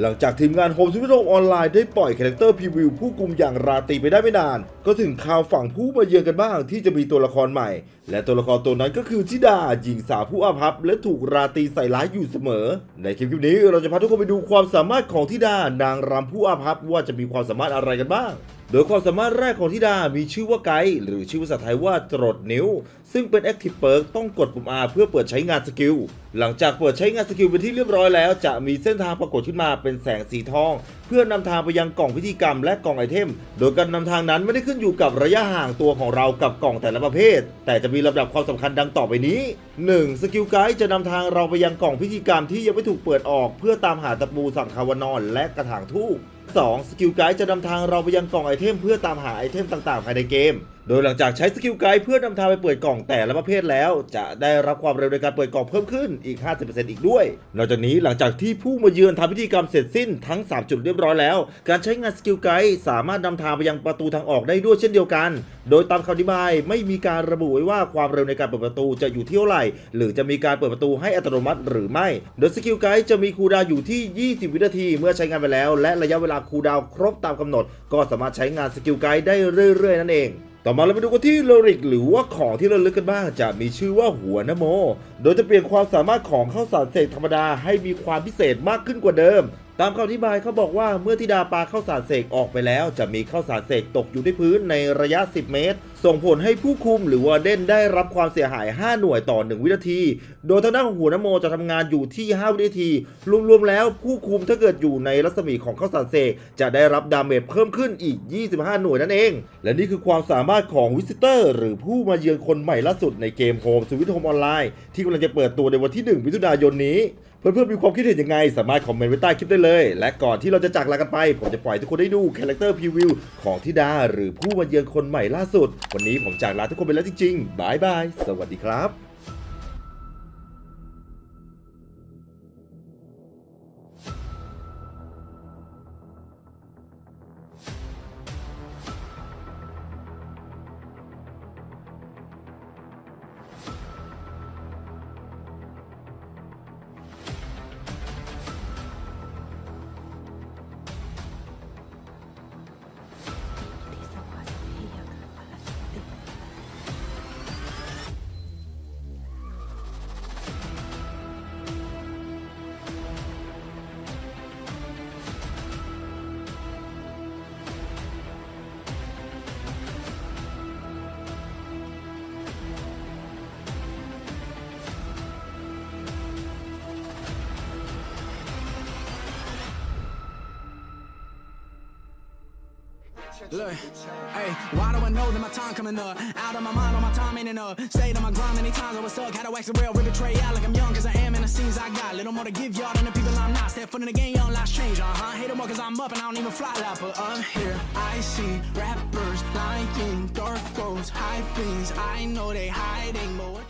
หลังจากทีมงานโฮมสวิโฮมออนไลน์ได้ปล่อยคาแรคเตอร์พรีวิวผู้กุมอย่างราตรีไปได้ไม่นาน ก็ถึงข่าวฝั่งผู้มาเยือนกันบ้างที่จะมีตัวละครใหม่ และตัวละครตัวนั้นก็คือชิดาหญิงสาวผู้อาภัพและถูกราตรีใส่ร้ายอยู่เสมอ ในคลิปนี้เราจะพาทุกคนไปดูความสามารถของทิดานางรำผู้อาภัพว่าจะมีความสามารถอะไรกันบ้างโดยความสามารถแรกของธิดามีชื่อว่าไกด์หรือชื่อภาษาไทยว่าจรดนิ้ว ซึ่งเป็น Active Perk ต้องกดปุ่ม R เพื่อเปิดใช้งานสกิล หลังจากเปิดใช้งานสกิลเป็นที่เรียบร้อยแล้ว จะมีเส้นทางปรากฏขึ้นมาเป็นแสงสีทอง เพื่อนำทางไปยังกล่องพิธีกรรมและกล่องไอเทม โดยการนำทางนั้นไม่ได้ขึ้นอยู่กับระยะห่างตัวของเรากับกล่องแต่ละประเภท แต่จะมีลำดับความสำคัญดังต่อไปนี้ 1. สกิลไกด์จะนำทางเราไปยังกล่องพิธีกรรมที่ยังไม่ถูกเปิดออก เพื่อตามหาตะปูสังคาวนอนและกระถางทูบ 2. สกิลไกด์จะนำทางเราไปยังกล่องไอเทมเพื่อตามหาไอเทมต่างๆ ภายในเกม โดยหลังจากใช้สกิลไกด์เพื่อนำทางไปเปิดกล่องแต่ละประเภทแล้ว จะได้รับความเร็วในการเปิดกล่องเพิ่มขึ้นอีก 50%อีกด้วย นอกจากนี้หลังจากที่ผู้มาเยือนทำพิธีกรรมเสร็จสิ้นทั้ง 3 จุดเรียบร้อยแล้ว การใช้งานสกิลไกด์สามารถนำทางไปยังประตูทางออกได้ด้วยเช่นเดียวกัน โดยตามคำอธิบายไม่มีการระบุไว้ว่าความเร็วในการเปิดประตูจะอยู่ที่เท่าไหร่ หรือจะมีการเปิดประตูให้อัตโนมัติหรือไม่ โดยสกิลไกด์จะมีคูดาวอยู่ที่ 20 วินาที เมื่อใช้งานไปแล้ว และระยะเวลาคูดาวครบตามกำหนด ก็สามารถใช้งานสกิลไกด์ได้เรื่อย ๆ นั่นเองต่อมาเราไปดูกันที่โลริกหรือว่าของที่เราลึกกันบ้าง จะมีชื่อว่าหัวนโม โดยจะเปลี่ยนความสามารถของข้าวสารเสกธรรมดาให้มีความพิเศษมากขึ้นกว่าเดิม ตามคำอธิบายเขาบอกว่าเมื่อธิดาปาข้าวสารเสกออกไปแล้ว จะมีข้าวสารเสกตกอยู่ที่พื้นในระยะ 10 เมตร ส่งผลให้ผู้คุมหรือว่าเด่นได้รับความเสียหาย 5 หน่วยต่อ 1 วินาที โดยทางด้านของหัวนโมจะทำงานอยู่ที่ 5 วินาที รวมๆแล้วผู้คุมถ้าเกิดอยู่ในรัศมีของข้าวสารเสกจะได้รับดาเมจเพิ่มขึ้นอีก 25 หน่วยนั่นเอง และนี่คือความสามารถของวิสิเตอร์ หรือผู้มาเยือนคนใหม่ล่าสุดในเกมโฮมสวิตโฮมออนไลน์ที่กำลังจะเปิดตัวในวันที่ 1 มิถุนายนนี้เพื่อนๆมีความคิดเห็นยังไง สามารถคอมเมนต์ไว้ใต้คลิปได้เลย และก่อนที่เราจะจากลากันไป ผมจะปล่อยทุกคนได้ดูคาแรคเตอร์พรีวิวของธิดาหรือผู้มาเยือนคนใหม่ล่าสุดวันนี้ผมจากลาทุกคนไปแล้วจริงๆบายบาย สวัสดีครับ Look, hey, why do I know that my time coming up? Out of my mind, all my time ain't enough. Stayed on my grind many times, I was stuck. Had to wax the rail, rip it tray out like I'm young, cause I am in the scenes I got. Little more to give y'all than the people I'm not. Step foot in the game, young life's change, uh huh. Hate them more cause I'm up and I don't even fly like, but I'm here. I see rappers lying, dark roads, high things. I know they hiding, but